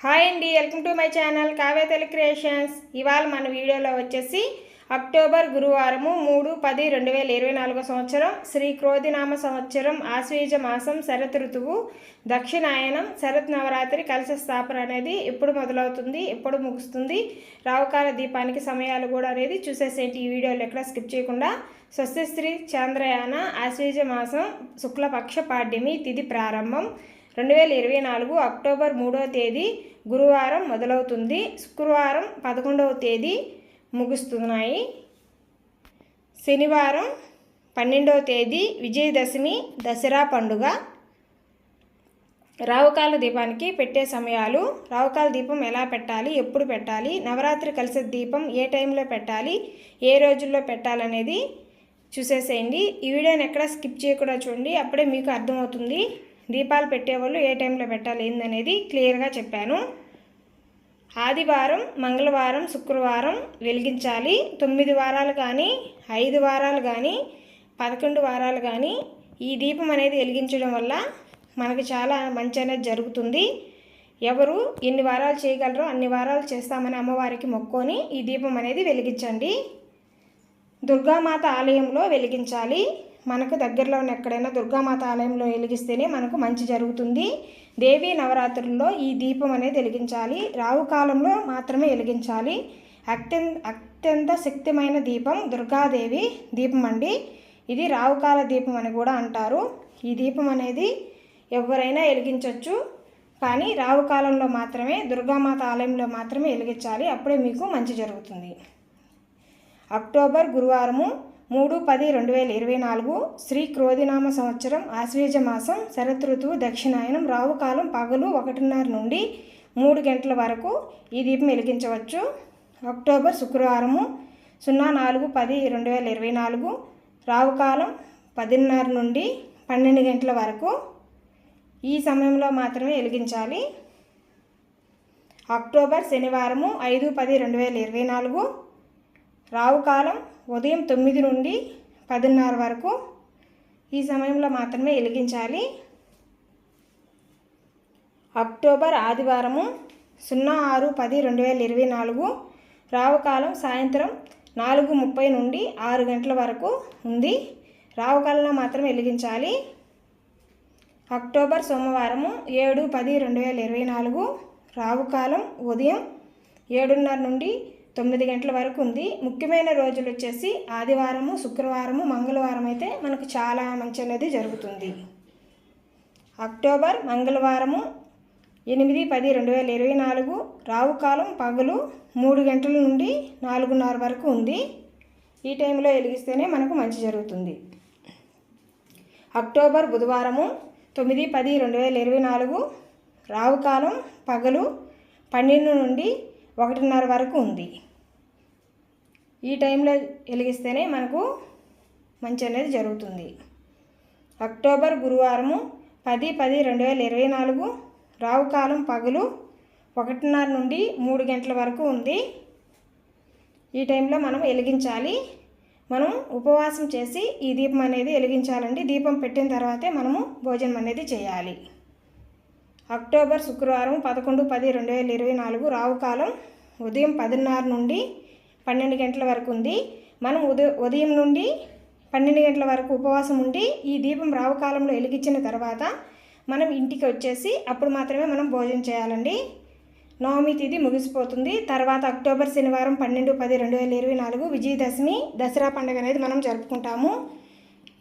Hi అండి welcome to my channel Kavya Telugu creations. ఇవాళ మన వీడియోలో వచ్చేసి అక్టోబర్ గురువారము మూడు పది రెండు వేల ఇరవై నాలుగో సంవత్సరం శ్రీ క్రోధినామ సంవత్సరం ఆశ్వీజ మాసం శరత్ ఋతువు దక్షిణాయనం శరత్ నవరాత్రి కలశ స్థాపన అనేది ఎప్పుడు మొదలవుతుంది ఎప్పుడు ముగుస్తుంది రావుకాల దీపానికి సమయాలు కూడా అనేది చూసేసేంటి ఈ వీడియోలు ఎక్కడ స్కిప్ చేయకుండా స్వస్తిశ్రీ చంద్రయాన ఆశ్వీజ మాసం శుక్లపక్ష పాడ్యమి తిథి ప్రారంభం రెండు వేల ఇరవై నాలుగు అక్టోబర్ మూడవ తేదీ గురువారం మొదలవుతుంది. శుక్రవారం పదకొండవ తేదీ ముగుస్తున్నాయి. శనివారం పన్నెండవ తేదీ విజయదశమి దసరా పండుగ. రావుకాల దీపానికి పెట్టే సమయాలు రావుకాల దీపం ఎలా పెట్టాలి ఎప్పుడు పెట్టాలి నవరాత్రి కలిసే దీపం ఏ టైంలో పెట్టాలి ఏ రోజుల్లో పెట్టాలనేది చూసేసేయండి. ఈ వీడియోని ఎక్కడ స్కిప్ చేయకుండా చూడండి అప్పుడే మీకు అర్థమవుతుంది. దీపాలు పెట్టేవాళ్ళు ఏ టైంలో పెట్టాలి ఏందనేది క్లియర్గా చెప్పాను. ఆదివారం మంగళవారం శుక్రవారం వెలిగించాలి. తొమ్మిది వారాలు కానీ ఐదు వారాలు కానీ పదకొండు వారాలు కానీ ఈ దీపం అనేది వెలిగించడం వల్ల మనకు చాలా మంచి అనేది జరుగుతుంది. ఎవరు ఎన్ని వారాలు చేయగలరో అన్ని వారాలు చేస్తామని అమ్మవారికి మొక్కొని ఈ దీపం అనేది వెలిగించండి. దుర్గామాత ఆలయంలో వెలిగించాలి. మనకు దగ్గరలో ఉన్న ఎక్కడైనా దుర్గామాత ఆలయంలో వెలిగిస్తేనే మనకు మంచి జరుగుతుంది. దేవీ నవరాత్రుల్లో ఈ దీపం అనేది వెలిగించాలి. రావు కాలంలో మాత్రమే వెలిగించాలి. అత్యంత అత్యంత శక్తిమైన దీపం దుర్గాదేవి దీపం అండి. ఇది రావుకాల దీపం అని కూడా అంటారు. ఈ దీపం అనేది ఎవరైనా వెలిగించవచ్చు కానీ రావు కాలంలో మాత్రమే దుర్గామాత ఆలయంలో మాత్రమే వెలిగించాలి. అప్పుడే మీకు మంచి జరుగుతుంది. అక్టోబర్ గురువారము మూడు పది రెండు వేల ఇరవై నాలుగు శ్రీ క్రోధినామ సంవత్సరం ఆశ్వేజ మాసం శరత్ ఋతువు దక్షిణాయనం రావుకాలం పగలు ఒకటిన్నర నుండి మూడు గంటల వరకు ఈ దీపం వెలిగించవచ్చు. అక్టోబర్ శుక్రవారము సున్నా నాలుగు పది రెండు వేల ఇరవై నాలుగు రావుకాలం పదిన్నర నుండి పన్నెండు గంటల వరకు ఈ సమయంలో మాత్రమే వెలిగించాలి. అక్టోబర్ శనివారము ఐదు పది రెండు వేల ఇరవై నాలుగు రావు కాలం ఉదయం తొమ్మిది నుండి పదిన్నర వరకు ఈ సమయంలో మాత్రమే వెలిగించాలి. అక్టోబర్ ఆదివారము సున్నా ఆరు పది రెండు వేల ఇరవై నాలుగు రావుకాలం సాయంత్రం నాలుగు ముప్పై నుండి ఆరు గంటల వరకు ఉంది. రావుకాలంలో మాత్రం వెలిగించాలి. అక్టోబర్ సోమవారము ఏడు పది రెండు వేల ఇరవై నాలుగు రావుకాలం ఉదయం ఏడున్నర నుండి తొమ్మిది గంటల వరకు ఉంది. ముఖ్యమైన రోజులు వచ్చేసి ఆదివారము శుక్రవారము మంగళవారం అయితే మనకు చాలా మంచి అనేది జరుగుతుంది. అక్టోబర్ మంగళవారము ఎనిమిది పది రెండు వేల ఇరవై నాలుగు రావుకాలం పగలు మూడు గంటల నుండి నాలుగున్నర వరకు ఉంది. ఈ టైంలో వెలిగిస్తేనే మనకు మంచి జరుగుతుంది. అక్టోబర్ బుధవారము తొమ్మిది పది రెండు వేల ఇరవై నాలుగు రావుకాలం పగలు పన్నెండు నుండి ఒకటిన్నర వరకు ఉంది. ఈ టైంలో వెలిగిస్తేనే మనకు మంచి అనేది జరుగుతుంది. అక్టోబర్ గురువారము పది పది రెండు వేల ఇరవై నాలుగు రావుకాలం పగలు ఒకటిన్నర నుండి మూడు గంటల వరకు ఉంది. ఈ టైంలో మనం వెలిగించాలి. మనం ఉపవాసం చేసి ఈ దీపం అనేది వెలిగించాలండి. దీపం పెట్టిన తర్వాతే మనము భోజనం అనేది చేయాలి. అక్టోబర్ శుక్రవారం పదకొండు పది రెండు వేల ఇరవై నాలుగు రావుకాలం ఉదయం పదిన్నర నుండి పన్నెండు గంటల వరకు ఉంది. మనం ఉదయం ఉదయం నుండి పన్నెండు గంటల వరకు ఉపవాసం ఉండి ఈ దీపం రావుకాలంలో వెలిగించిన తర్వాత మనం ఇంటికి వచ్చేసి అప్పుడు మాత్రమే మనం భోజనం చేయాలండి. నవమి తిథి ముగిసిపోతుంది. తర్వాత అక్టోబర్ శనివారం పన్నెండు పది రెండు వేల ఇరవై నాలుగు విజయదశమి దసరా పండుగ అనేది మనం జరుపుకుంటాము.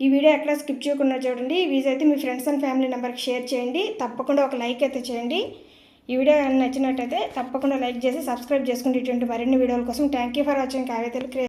ఈ వీడియో ఎక్కడ స్కిప్ చేయకుండా చూడండి. వీజైతే మీ ఫ్రెండ్స్ అండ్ ఫ్యామిలీ నెంబర్కి షేర్ చేయండి. తప్పకుండా ఒక లైక్ అయితే చేయండి. ఈ వీడియో నచ్చినట్టయితే తప్పకుండా లైక్ చేసి సబ్స్క్రైబ్ చేసుకుంటే ఇటువంటి మరిన్ని వీడియోల కోసం. Thank you for watching Kavya Telugu